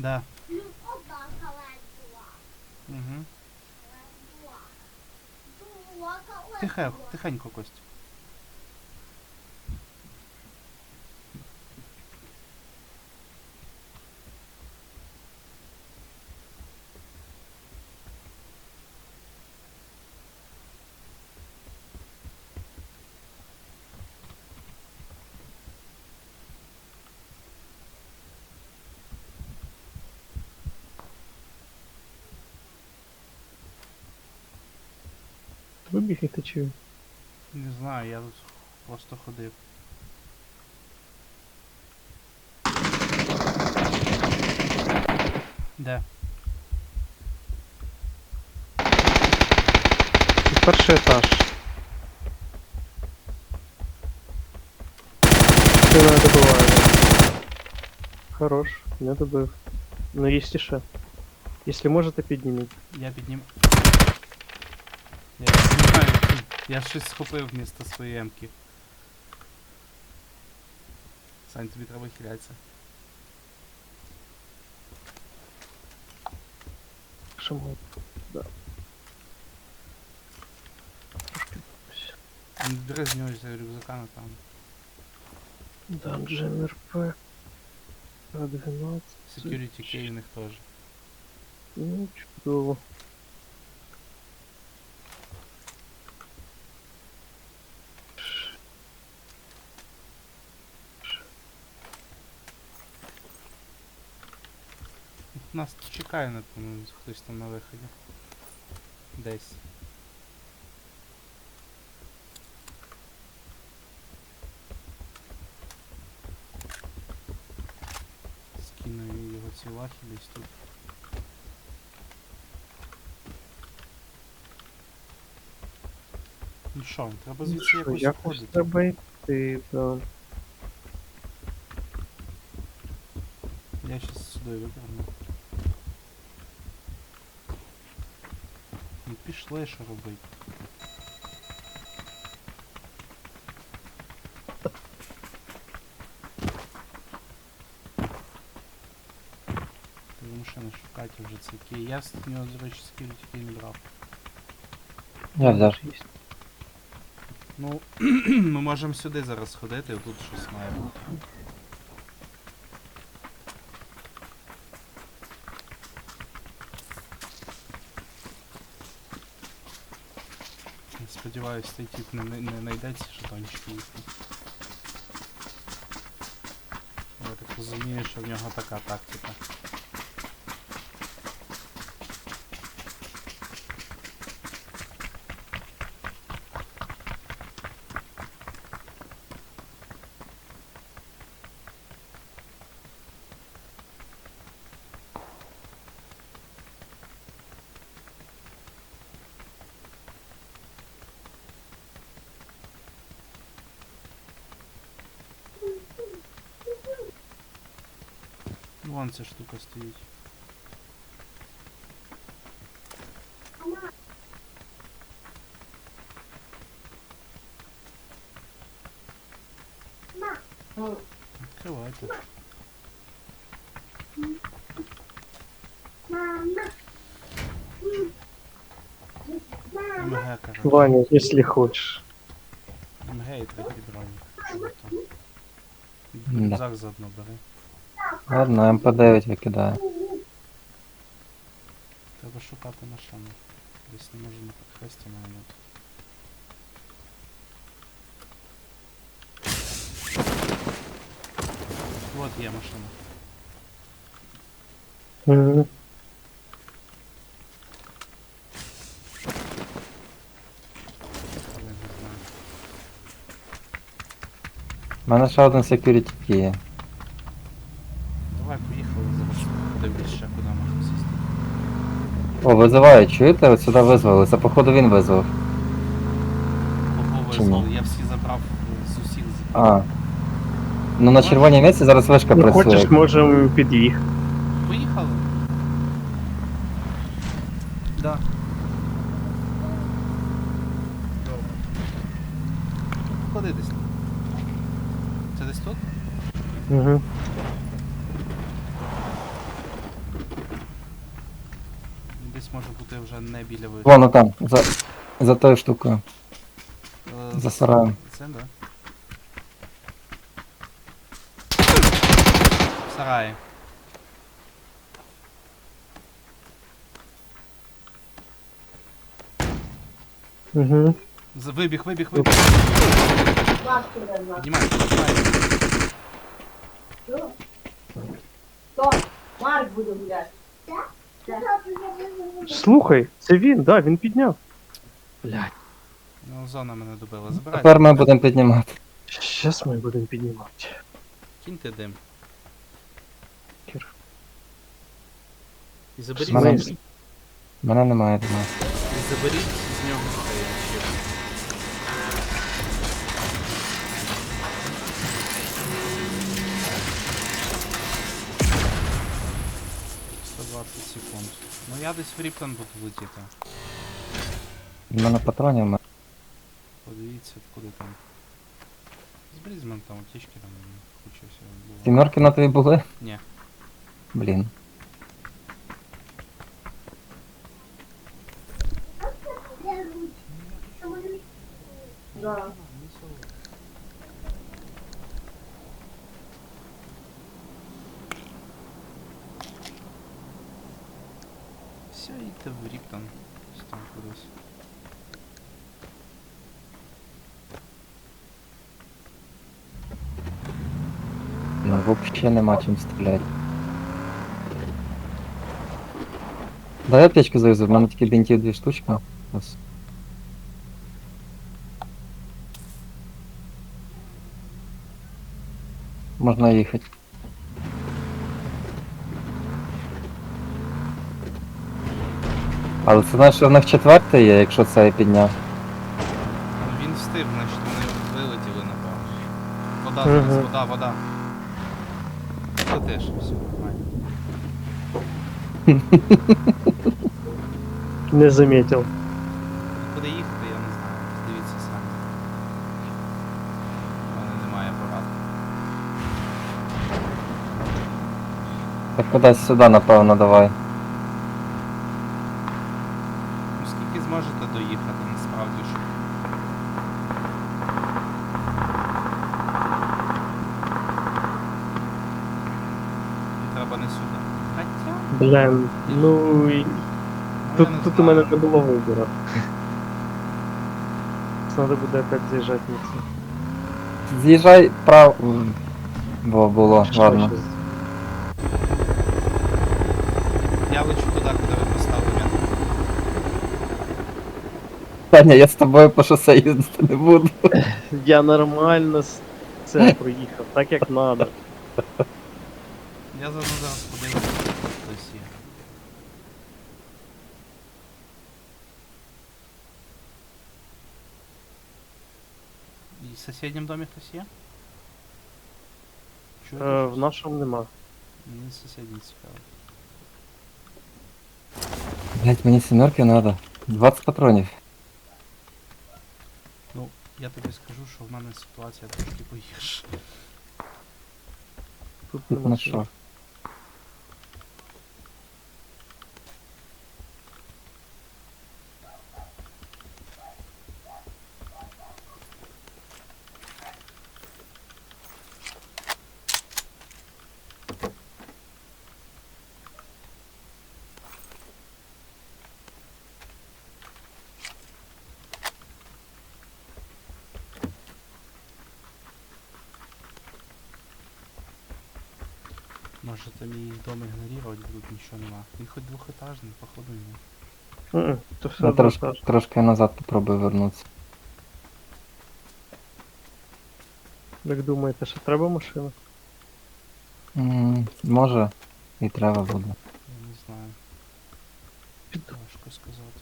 Да. Угу. Календула. Дула, календула. Тихо, тихенько, Костя. Вибігти чи. Не знаю, я тут просто ходив. Де? Перший етаж. Ти не добиває. Хорош, не добив. Ну є ще. Якщо можете, підніміть. Я піднім. Я піднімаю. Я щось схопив вмісто своєї емки. Сань, тобі треба хилятися. Що ми. Да. Не бери з нього з рюкзаками там. Dungeon RP. 12. Security key у них теж. Ну, чудово. Нас чекає, напевно, хтось там на виході. Десь. Скину його ці лахи десь тут. Ну що, треба звідси Що, якось виходити. треба йти, да. Я щас сюди виверну. Ну пішли, що робити. Машину шукати вже це. Я з нього, до речі, key не брав. Я взяв. Є. Ну, ми можемо сюди зараз ходити, тут щось має Сподіваюсь, цей тип не, не, знайдеться жетончики їхні. Я так розумію, що в нього така тактика. Ну, Вон ця штука стоїть. Відкривайте. Мама. Мама. МГ, короче. Ваня, якщо хочеш. МГ і третій бронь. Що там? Да. Рюкзак заодно бери. Ладно, МП9 викидаю. Треба шукати машину. Десь не може на підхресті має бути. Вот є машина. Мгм. Але не знаю. У мене ще один security key є. О, визивають, чуєте? От сюди визвали. Це походу він визвав. Кого ні? Я всі забрав з усіх з- А. Ну на червоній місці зараз вишка Ну, працює. хочеш, можемо під'їхати. Поїхали? Да. Добре. Ходи десь. Це десь тут? Угу. не біля вишки. Вон там, за, за тою штукою. Е, за сараєм. Це, да? В сараї. Угу. З- Вибіг, вибіг, вибіг. Піднімай, піднімай. Хто? Марк буде гуляти. Слухай, це він, да, він підняв. Блять. Ну, зона мене добила. Ну, забирай. Тепер ми будемо піднімати. Щас ми будемо піднімати. Киньте дим. Кір. І заберіть, Мене- Мене немає до нас. і заберіть з нього ще. 20 секунд. Ну я десь в ріплен буду летіти. У мене патронів на. Подивіться, откуда там. З брізмен там утічки там куча всього було. Сімерки на тобі були? Ні. Блін. Да. йдете в Ріптон. Ось Там кудись. Ну, взагалі нема чим стріляти. Дай аптечку завезу, в мене тільки бінтів дві штучки. Ось. Можна їхати. Але це знаєш, що в них четверте є, якщо це я підняв. Ну, Він встиг, значить вони вилетіли, напевно. Вода, Мгм. зараз, вода, вода. Летиш, все, нормально. Не замітив. Куди їхати, я не знаю. Дивіться самі. У мене немає апарату. Так кудись сюди, напевно, давай. Ну скільки зможете доїхати насправді ж? І треба не сюди. Хоча. Блін, ну і тут, тут у мене не було вибору. Треба буде опять з'їжджати на це. З'їжджай прав. Бо було, Що ладно. Я лечу туди, куди ви поставили. Таня, я з тобою по шосе їздити не буду. Я нормально с- це проїхав, так як надо. Я зараз подивлюся, хтось І в сусідньому домі хтось є? Чуєте Е, щось? в нашому нема. Мені сусідні цікаво. Блять, мені сімерки надо. 20 патронів. Ну, я тобі скажу, що в мене ситуація трошки погірша. Тут Тут нема. Що? Можете мій дом ігнорувати, тут нічого нема. Він хоч двохетажний, походу ні. Мгм, То все Я одно трошки, трошки назад попробую вернутися. Як думаєте, що треба машина? М, Може, і треба буде. Я не знаю. Важко сказати.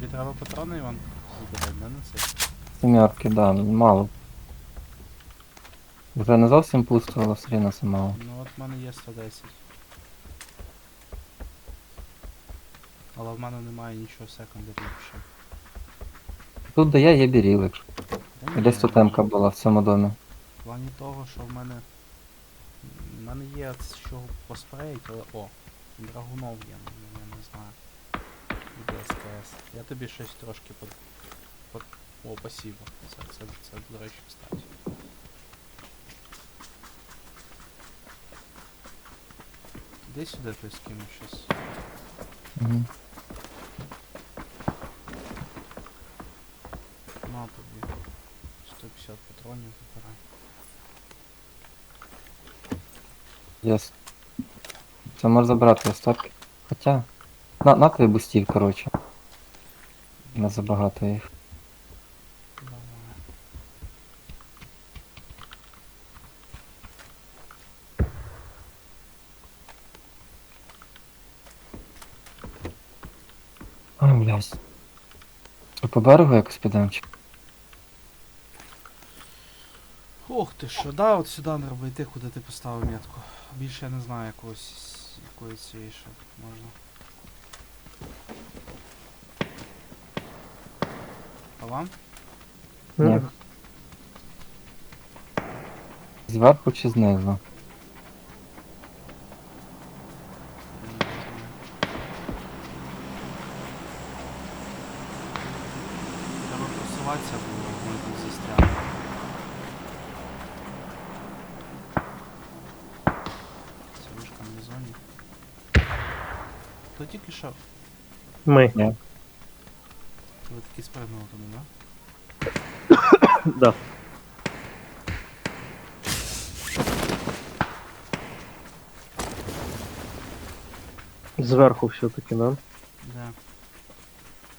Тобі треба патрони, Іван? Забирай, не. Сімерки, да, мало. Вже не зовсім пусто, але все рівно це мало. Ну от в мене є 110. Але в мене немає нічого секундарів ще. Тут де я є біріл, якщо. Та ні, Десь тут темка була в цьому домі. В плані того, що в мене. В мене є з чого поспреїть, але. О, драгунов є, ну, я не знаю. Буде СКС. Я тобі щось трошки под. под... О, спасибо. Це, це, це, до речі, кстати. Іди сюди ти скину щось. Угу. На тобі. 150 патронів забирай. Єс. Це можна забрати остатки. Хоча. На, на тобі бустів, коротше. Не забагато їх. Ой, блядь. По берегу якось підемо чи? Ох ти що, да, от сюди треба йти, куди ти поставив метку. Більше я не знаю якогось якої цієї ще можна. А вам? Ні. Зверху чи знизу? Треба просуватися, бо ми тут на зоні. То тільки що Ми. ви таки спригнули туди, да? Да. Зверху все-таки, да? Да.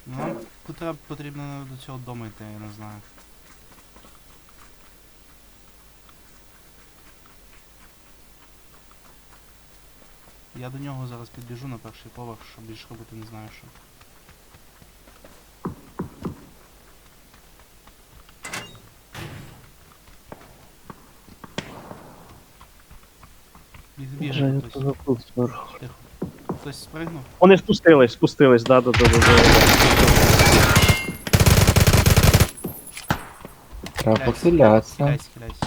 Ну, нам потре- потрібно до цього дому йти, я не знаю. Я до нього зараз підбіжу на перший поверх, щоб більше робити не знаю що. Біг- Біжить хтось. Тихо. Хтось спригнув? Вони спустились, спустились, да, да, да, да, да. Треба Киляйся, похилятися. Киляйся, киляйся.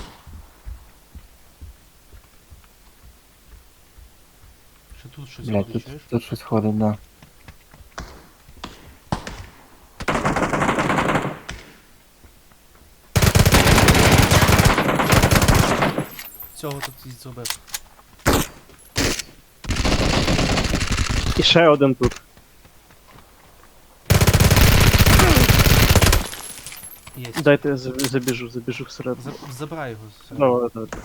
Що тут тут, тут щось ходить, да. Цього тут і зробив. І ще один тут. Є. Дайте я за- забіжу, забіжу всередину. За- Забирай його. все. Ну, да, да.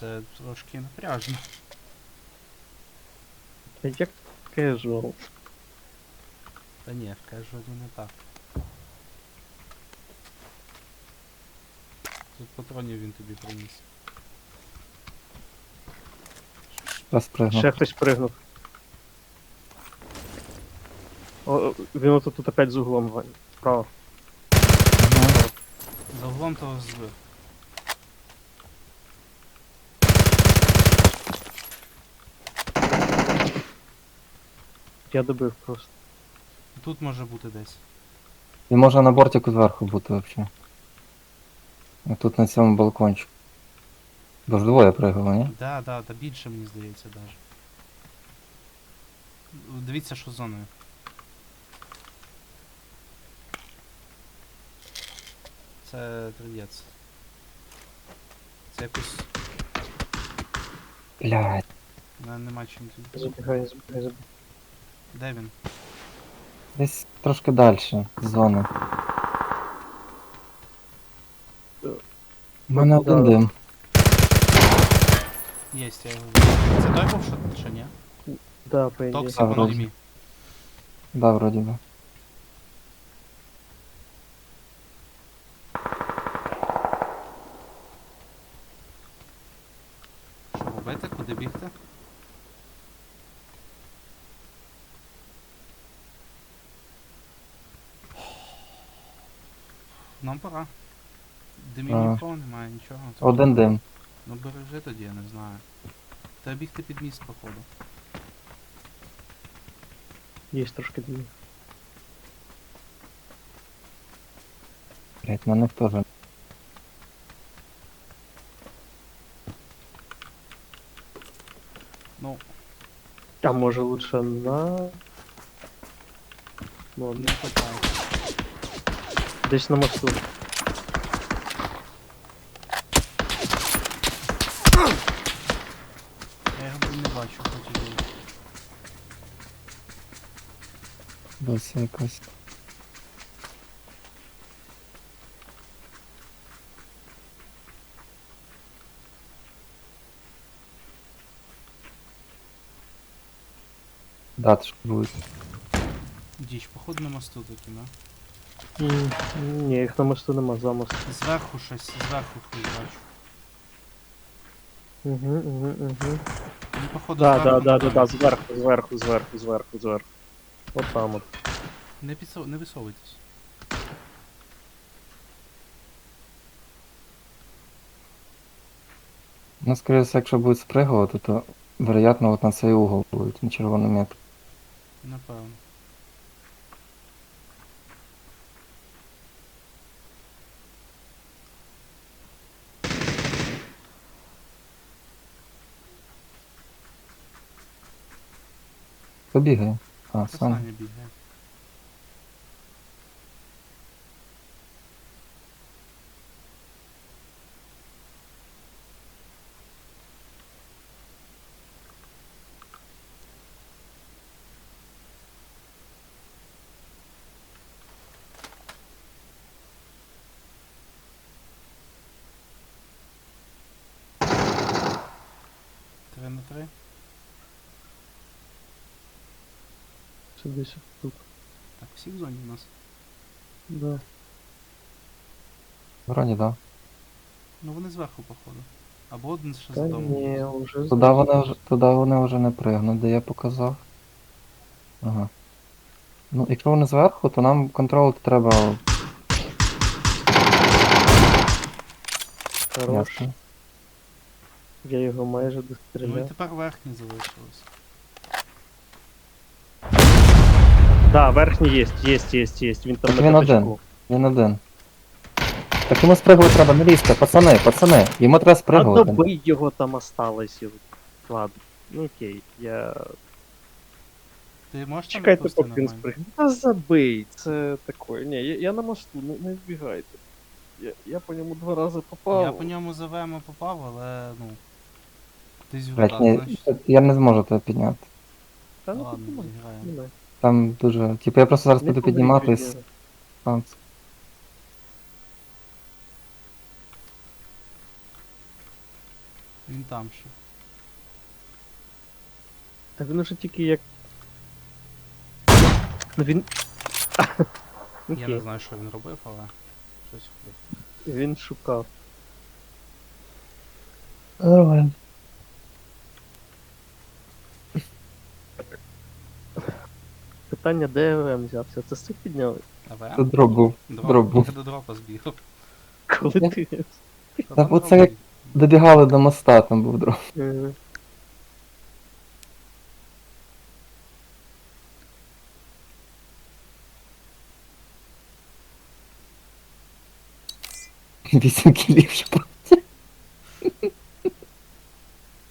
Це трошки напряжно. Та Як casual. Та ні, кажу, не так. Тут патронів він тобі приніс. Раз пригнув. Ще хтось пригнув. О, він отут тут опять з углом, Вань. Справа. Мгм. За углом того збив. Я добив просто. Тут може бути десь. І може на бортику зверху бути взагалі. Тут на цьому балкончику. Бо ж двоє пригало, ні? Да, да, та більше мені здається даже. Дивіться, що з зоною. Це тридець. Це якось. Блядь. Нема чим тут. Забігай, забігай, забігай. Де він? Десь трошки далі зони. У мене один Да. дим. Єсть, я його вбив. Це той був, що, що ні? Да, по ідеї. Токсик по вроді. нормі. Да, вроді би. Що робити? Куди бігти? Нам пора. Димів А. нікого немає, нічого. Це Один дим. Ну бережи тоді, я не знаю. Треба бігти під міст, походу. Є трошки дві. Блять, на них теж. Ну, А може лучше на. Ну, не хватає. Десь на мосту. Я його не бачу, хоч і. Досі якось. Да, це ж буде. Діч, походу на мосту такі, да? М, Ні, їх на мосту нема, замос. Зверху щось, зверху щось бачу. Угу, угу, угу. Ну, походу, Да, да, зверху, да, да, да, напевно. зверху, зверху, зверху, зверху, зверху. От там от. Не, підсов... не висовуйтесь. Ну, скоріше, всього, якщо будуть спригувати, то вероятно от на цей угол будуть, на червону метку. Напевно. Хто бігає? А, Це сам. Саня бігає. Це десь тут. Так, всі в зоні у нас. Да. Вроді, да. Ну вони зверху, походу. Або один ще Та за домом. ні, вже Туди вони вже, туди вони вже не пригнуть, де я показав. Ага. Ну, якщо вони зверху, то нам контролити треба. хорош. Ясно. Я його майже Ну і достріляв. тепер верхні залишилось. Да, верхній є, є, є, є. Він там Так на він один. п'ятачку. Він один. Так йому спригувати треба, не лізьте, пацани, пацани. Йому треба А спригувати. добий його там осталось. і- Ладно. Ну окей, я. Ти можеш там Чекайте, відпусти поки він нормально? спригне. Та забий, це таке. Ні, я, я на мосту, не, не збігайте. Я, я по ньому два рази попав. Я по ньому за ВМ попав, але ну. В Блять, ні, я не зможу тебе підняти. Та ну Ладно, піднімай, зіграємо. піднімай. Там дуже. Типу я просто зараз Не буду погрій підніматись. від нього. Там Він там ще. Та він уже тільки як. Ну він. Я не Окей, знаю, що він робив, але щось робив. він шукав. Нормально. Питання, де ВМ взявся? Це сик підняли? А Це дроп був. Дроп, дроп був. До дропа збігав. Коли ти. Та оце дроп як- Добігали до моста, там був дроп. Е, Вісім кілів ще проти.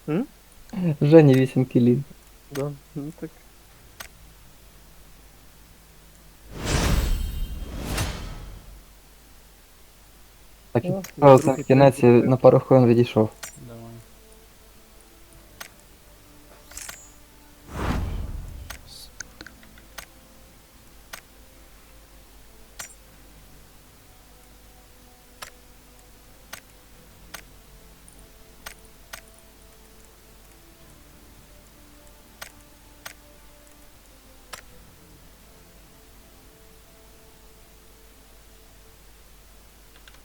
М? Жені 8 кілів. Да, ну так. Так і О, справа другий кінець я на пару хвилин відійшов.